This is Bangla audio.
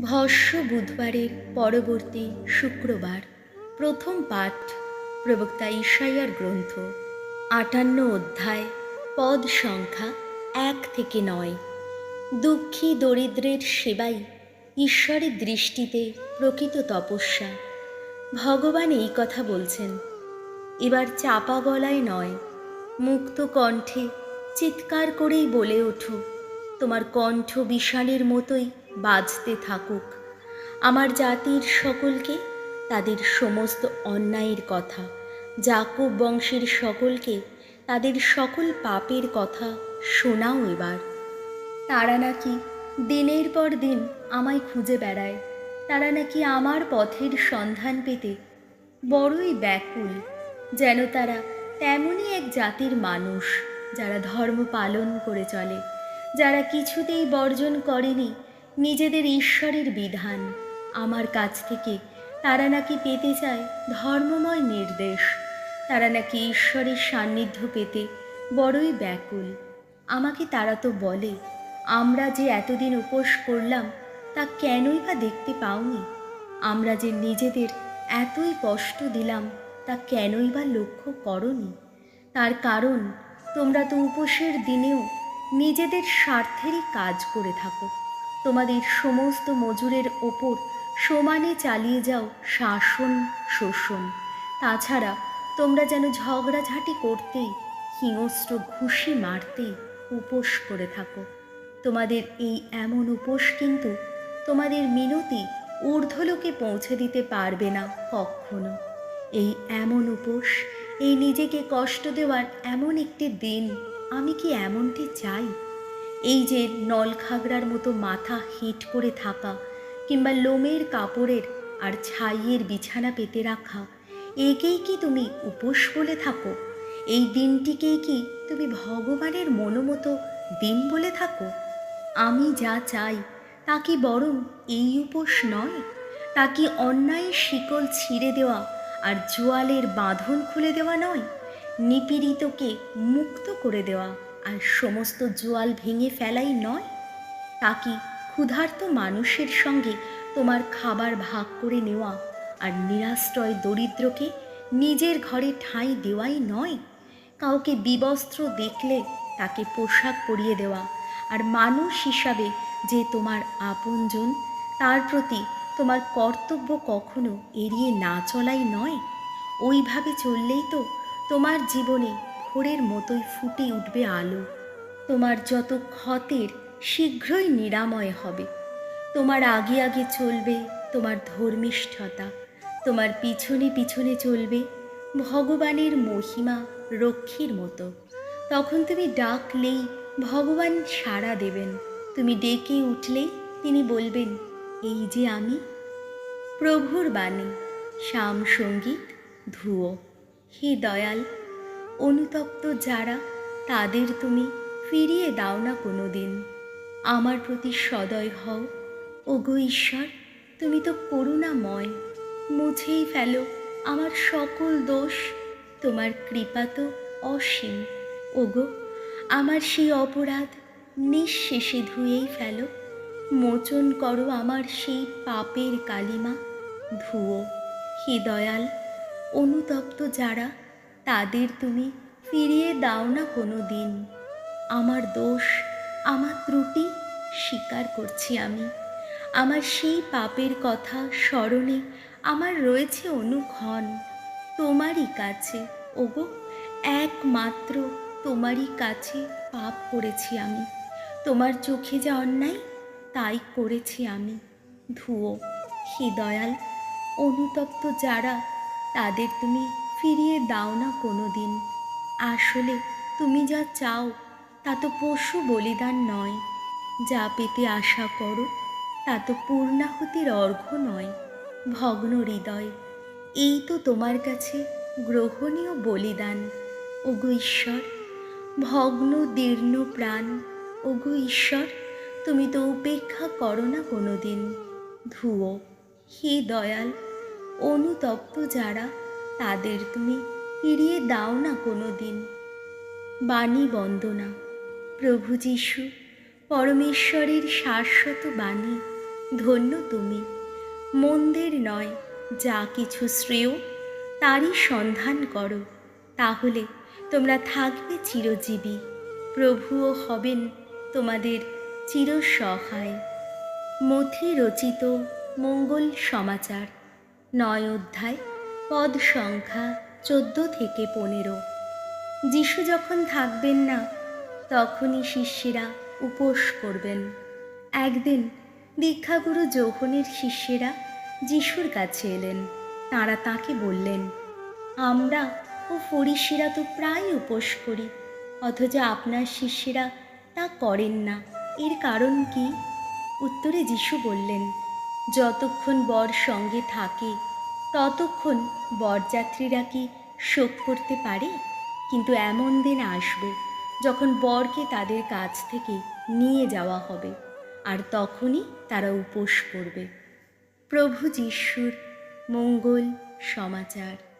ভস্য বুধবারের পরবর্তী শুক্রবার, প্রথম পাঠ, প্রবক্তা ঈশাইয়ার গ্রন্থ, আটান্ন অধ্যায়, পদ সংখ্যা এক থেকে নয়। দুঃখী দরিদ্রের সেবাই ঈশ্বরের দৃষ্টিতে প্রকৃত তপস্যা। ভগবান এই কথা বলছেন, এবার চাপা গলায় নয়, মুক্ত কণ্ঠে চিৎকার করেই বলে ওঠো, তোমার কণ্ঠ বিশালের মতোই বাজতে থাকুক। আমার জাতির সকলকে তাদের সমস্ত অন্যায়ের কথা জাকব বংশের সকলকে তাদের সকল পাপের কথা শোনাও এবার। তারা নাকি দিনের পর দিন আমায় খুঁজে বেড়ায়, তারা নাকি আমার পথের সন্ধান পেতে বড়ই ব্যাকুল। যেন তারা তেমনই এক জাতির মানুষ, যারা ধর্ম পালন করে চলে, যারা কিছুতেই বর্জন করেনি নিজেদের ঈশ্বরের বিধান। আমার কাছ থেকে তারা নাকি পেতে চায় ধর্মময় নির্দেশ। তারা নাকি ঈশ্বরের সান্নিধ্য পেতে বড়ই ব্যাকুল। আমাকে তারা তো বলে, আমরা যে এতদিন উপোস করলাম, তা কেনই বা দেখতে পাওনি? আমরা যে নিজেদের এতই কষ্ট দিলাম, তা কেনই বা লক্ষ্য করনি? তার কারণ, তোমরা তো উপোসের দিনেও নিজেদের স্বার্থেরই কাজ করে থাকো। তোমাদের সমস্ত মজুরের ওপর সমানে চালিয়ে যাও শাসন, শোষণ। তাছাড়া তোমরা যেন ঝগড়াঝাটি করতেই, হিংস্র ঘুষি মারতেই উপোস করে থাকো। তোমাদের এই এমন উপোস কিন্তু তোমাদের মিনতি ঊর্ধ্বলোকে পৌঁছে দিতে পারবে না কখনো। এই এমন উপোস, এই নিজেকে কষ্ট দেওয়ার এমন একটি দিন আমি কি এমনটি চাই? এই যে নলখাগড়ার মতো মাথা হিট করে থাকা কিংবা লোমের কাপড়ের আর ছাইয়ের বিছানা পেতে রাখা, একেই কি তুমি উপোস বলে থাকো? এই দিনটিকেই কি তুমি ভগবানের মনোমতো দিন বলে থাকো? আমি যা চাই তা কি বরং এই উপোস নয়? তা কি অন্যায়ের শিকল ছিঁড়ে দেওয়া আর জোয়ালের বাঁধন খুলে দেওয়া নয়? নিপীড়িতকে মুক্ত করে দেওয়া। আর সমস্ত জোয়াল ভেঙে ফেলাই নয়, তা কি ক্ষুধার্ত মানুষের সঙ্গে তোমার খাবার ভাগ করে নেওয়া আর নিরাশ্রয় দরিদ্রকে নিজের ঘরে ঠাঁই দেওয়াই নয়? কাউকে বিবস্ত্র দেখলে তাকে পোশাক পরিয়ে দেওয়া আর মানুষ হিসাবে যে তোমার আপনজন, তার প্রতি তোমার কর্তব্য কখনো এড়িয়ে না চলাই নয়? ওইভাবে চললেই তো তোমার জীবনে ভোরের মতোই ফুটে উঠবে আলো। তোমার যত ক্ষতের শীঘ্রই নিরাময় হবে। তোমার আগে আগে চলবে তোমার ধর্মিষ্ঠতা। তোমার পিছনে পিছনে চলবে ভগবানের মহিমা রক্ষীর মতো। তখন তুমি ডাকলেই ভগবান সাড়া দেবেন। তুমি ডেকে উঠলেই তিনি বলবেন, এই যে আমি, প্রভুর বাণী, শ্যাম সংগীত, ধুয়ো। হে দয়াল অনুতপ্ত যারা, তাদের তুমি ফিরিয়ে দাও না কোনো দিন আমার প্রতি সদয় হও। ওগো ঈশ্বর, তুমি তো করুণাময়। মুছেই ফেলো আমার সকল দোষ। তোমার কৃপা তো অসীম। ওগো, আমার সেই অপরাধ নিঃশেষে ধুয়েই ফেলো। মোচন করো আমার সেই পাপের কালিমা। ধুয়ো, হে দয়াল, অনুতপ্ত যারা তাদের তুমি ফিরিয়ে দাও না কোনো দিন। আমার দোষ, আমার ত্রুটি স্বীকার করছি আমি। আমার সেই পাপের কথা স্মরণে আমার রয়েছে অনুক্ষণ। তোমারই কাছে, ওগো, একমাত্র তোমারই কাছে পাপ করেছি আমি। তোমার চোখে যা অন্যায়, তাই করেছি আমি। ধুয়ো, হে দয়াল, অনুতপ্ত যারা, তাদের তুমি ফিরিয়ে দাও না কোনো দিন আসলে তুমি যা চাও, তা তো পশু বলিদান নয়। যা পেতে আশা করো, তা তো পূর্ণাহুতির অর্ঘ্য নয়। ভগ্ন হৃদয়, এই তো তোমার কাছে গ্রহণীয় বলিদান। ওগো ঈশ্বর, ভগ্ন, দীর্ণ প্রাণ, ওগো ঈশ্বর, তুমি তো উপেক্ষা করো না কোনো দিন ধুয়ো হে দয়াল, অনুতপ্ত যারা তাদের তুমি ফিরিয়ে দাও না কোনো দিন বাণী বন্দনা, প্রভু যিশু, পরমেশ্বরের শাশ্বত বাণী, ধন্য তুমি। মন্দের নয়, যা কিছু শ্রেয়, তারই সন্ধান করো। তাহলে তোমরা থাকবে চিরজীবী। প্রভুও হবেন তোমাদের চিরসহায়। মথি রচিত মঙ্গল সমাচার, নয় অধ্যায় পদ সংখ্যা চোদ্দ থেকে পনেরো। যিশু যখন থাকবেন না, তখনই শিষ্যেরা উপোস করবেন। একদিন দীক্ষাগুরু যৌবনের শিষ্যেরা যিশুর কাছে এলেন। তাঁরা তাকে বললেন, আমরা ও ফরিসিরা তো প্রায় উপোস করি, অথচ আপনার শিষ্যেরা তা করেন না। এর কারণ কি? উত্তরে যিশু বললেন, যতক্ষণ বর সঙ্গে থাকে ততক্ষণ বরযাত্রীরা কি শোক করতে পারে? কিন্তু এমন দিন আসবে যখন বরকে তাদের কাছ থেকে নিয়ে যাওয়া হবে আর তখনই তারা উপোস করবে। প্রভু যিশুর মঙ্গল সমাচার।